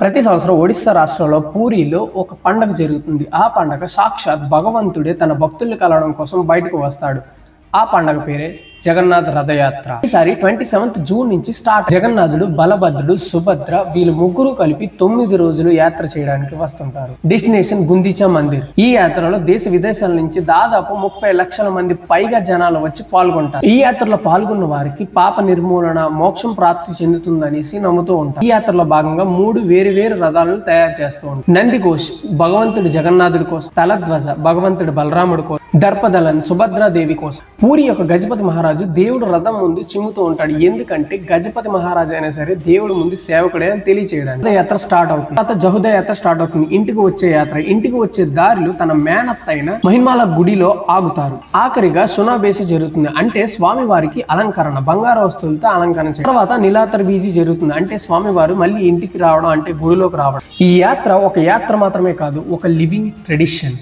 ప్రతి సంవత్సరం ఒడిస్సా రాష్ట్రంలో పూరిలో ఒక పండగ జరుగుతుంది. ఆ పండగ సాక్షాత్ భగవంతుడే తన భక్తుల్ని కలవడం కోసం బయటకు వస్తాడు. ఆ పండగ పేరే జగన్నాథ్ రథయాత్ర. ఈసారి ట్వంటీ సెవెంత్ జూన్ నుంచి స్టార్ట్ జగన్నాథుడు బలభద్రుడు సుభద్ర వీళ్ళు ముగ్గురు కలిపి తొమ్మిది రోజులు యాత్ర చేయడానికి వస్తుంటారు. డెస్టినేషన్ గుందీచా మందిర్. ఈ యాత్రలో దేశ విదేశాల నుంచి దాదాపు ముప్పై లక్షల మంది పైగా జనాలు వచ్చి పాల్గొంటారు. ఈ యాత్రలో పాల్గొన్న వారికి పాప నిర్మూలన మోక్షం ప్రాప్తి చెందుతుందనేసి నమ్ముతూ ఉంటారు. ఈ యాత్రలో భాగంగా మూడు వేరు వేరు రథాలను తయారు చేస్తూ ఉంటారు. నంది ఘోష్ భగవంతుడు జగన్నాథుడి కోసం తలధ్వజ భగవంతుడు బలరాముడి కోసం దర్పదలన్ సుభద్రాదేవి కోసం. పూరి యొక్క గజపతి మహారాజు దేవుడు రథం ముందు చిమ్ముతూ ఉంటాడు. ఎందుకంటే గజపతి మహారాజు అయినా సరే దేవుడు ముందు సేవకుడే అని తెలియచేయడానికి. యాత్ర స్టార్ట్ అవుతుంది. తర్వాత జహుద యాత్ర స్టార్ట్ అవుతుంది. ఇంటికి వచ్చే యాత్ర ఇంటికి వచ్చే దారిలో తన మేనత్ అయిన మహిమాల గుడిలో ఆగుతారు. ఆఖరిగా సునాబేసి జరుగుతుంది. అంటే స్వామి వారికి అలంకరణ బంగారు వస్తువులతో అలంకరణ తర్వాత నిలాతర్ బీజీ జరుగుతుంది. అంటే స్వామివారు మళ్ళీ ఇంటికి రావడం అంటే గుడిలోకి రావడం. ఈ యాత్ర ఒక యాత్ర మాత్రమే కాదు ఒక లివింగ్ ట్రెడిషన్.